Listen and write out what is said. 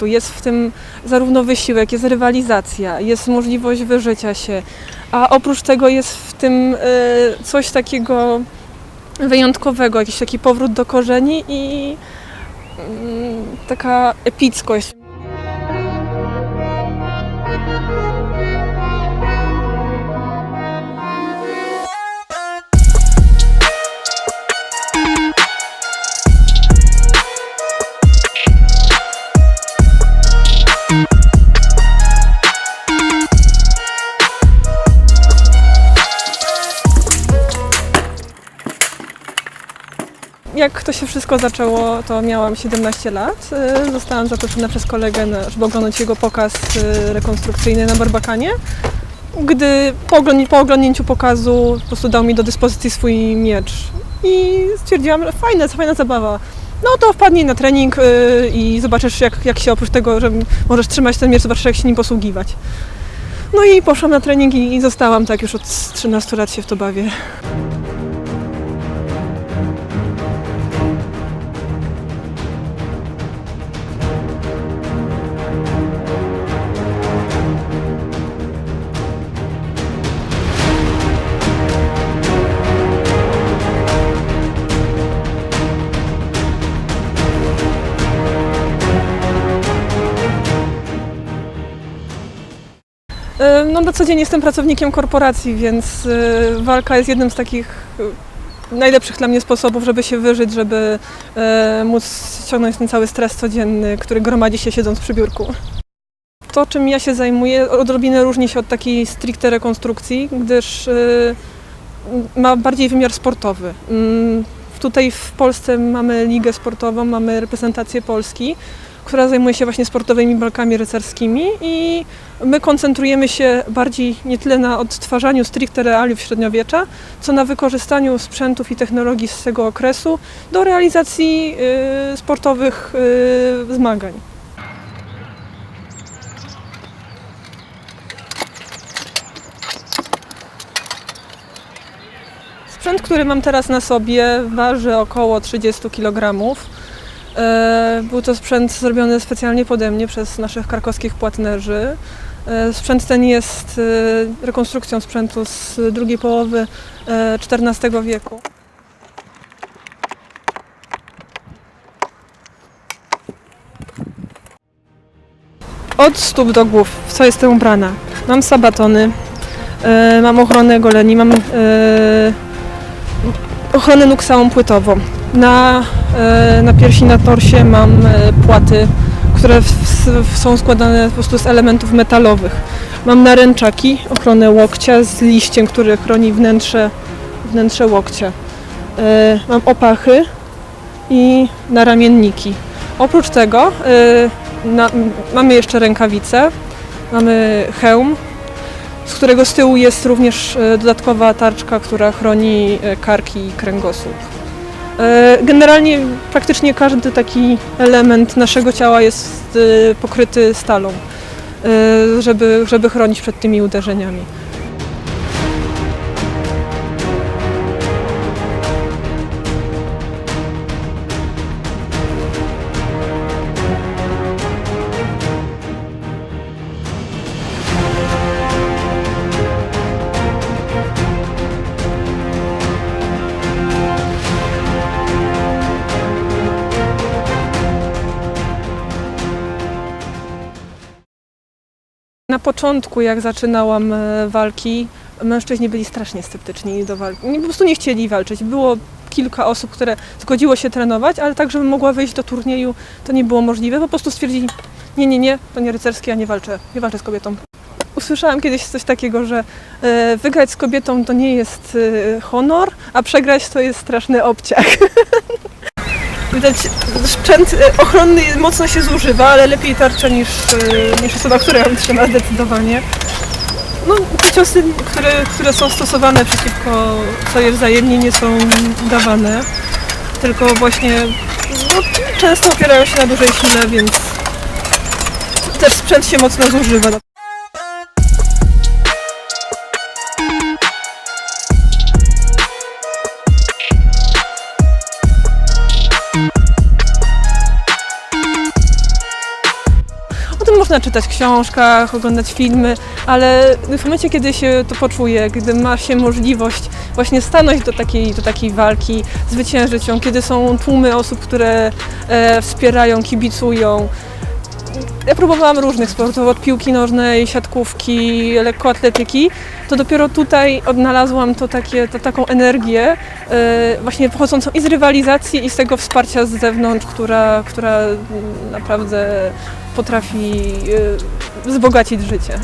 sportu. Jest w tym zarówno wysiłek, jest rywalizacja, jest możliwość wyżycia się, a oprócz tego jest w tym e, coś takiego wyjątkowego, jakiś taki powrót do korzeni i mm, taka epickość. Jak to się wszystko zaczęło, to miałam 17 lat. Y, Zostałam zaproszona przez kolegę, żeby oglądać jego pokaz y, rekonstrukcyjny na Barbakanie. Gdy po, po oglądnięciu pokazu po prostu dał mi do dyspozycji swój miecz i stwierdziłam, że fajna, fajna zabawa. No to wpadnij na trening y, i zobaczysz jak, jak się oprócz tego, że możesz trzymać ten miecz, zobaczysz jak się nim posługiwać. No i poszłam na trening i, i zostałam tak już od 13 lat się w to bawię. No na co dzień jestem pracownikiem korporacji, więc e, walka jest jednym z takich e, najlepszych dla mnie sposobów, żeby się wyżyć, żeby e, móc ściągnąć ten cały stres codzienny, który gromadzi się siedząc przy biurku. To, czym ja się zajmuję, odrobinę różni się od takiej stricte rekonstrukcji, gdyż e, ma bardziej wymiar sportowy. Mm, Tutaj w Polsce mamy ligę sportową, mamy reprezentację Polski, która zajmuje się właśnie sportowymi walkami rycerskimi i My koncentrujemy się bardziej nie tyle na odtwarzaniu stricte realiów średniowiecza, co na wykorzystaniu sprzętów i technologii z tego okresu do realizacji y, sportowych y, zmagań. Sprzęt, który mam teraz na sobie, waży około 30 kg. E, Był to sprzęt zrobiony specjalnie pode mnie przez naszych krakowskich płatnerzy. E, Sprzęt ten jest e, rekonstrukcją sprzętu z drugiej połowy XIV wieku. Od stóp do głów, w co jestem ubrana? Mam sabatony, mam ochronę goleni, mam ochronę całą płytową. Na, e, na piersi, na torsie mam e, płaty, które w, w, są składane po prostu z elementów metalowych. Mam naręczaki, ochronę łokcia z liściem, który chroni wnętrze, wnętrze łokcia. E, mam opachy i naramienniki. Oprócz tego na, mamy jeszcze rękawice, mamy hełm, z którego z tyłu jest również dodatkowa tarczka, która chroni karki i kręgosłup. E, Generalnie praktycznie każdy taki element naszego ciała jest e, pokryty stalą, e, żeby, żeby chronić przed tymi uderzeniami. Na początku, jak zaczynałam e, walki, mężczyźni byli strasznie sceptyczni do walki. Po prostu nie chcieli walczyć. Było kilka osób, które zgodziło się trenować, ale tak, żebym mogła wyjść do turnieju, to nie było możliwe. Po prostu stwierdzili, nie, nie, nie, to nie rycerskie, ja nie walczę, nie walczę z kobietą. Usłyszałam kiedyś coś takiego, że e, wygrać z kobietą to nie jest e, honor, a przegrać to jest straszny obciach. Widać, sprzęt e, ochronny mocno się zużywa, ale lepiej tarcza niż, e, niż osoba, która ją trzyma zdecydowanie. No, ciosy, które, które są stosowane przeciwko sobie wzajemnie nie są dawane, tylko właśnie no, często opierają się na dużej sile, więc też sprzęt się mocno zużywa. Można czytać w książkach, oglądać filmy, ale w momencie, kiedy się to poczuje, gdy ma się możliwość właśnie stanąć do takiej, do takiej walki, zwyciężyć ją, kiedy są tłumy osób, które e, wspierają, kibicują. Ja próbowałam różnych sportów, od piłki nożnej, siatkówki, lekkoatletyki. To dopiero tutaj odnalazłam to takie, to, taką energię, e, właśnie pochodzącą i z rywalizacji, i z tego wsparcia z zewnątrz, która, która naprawdę potrafi e, wzbogacić życie.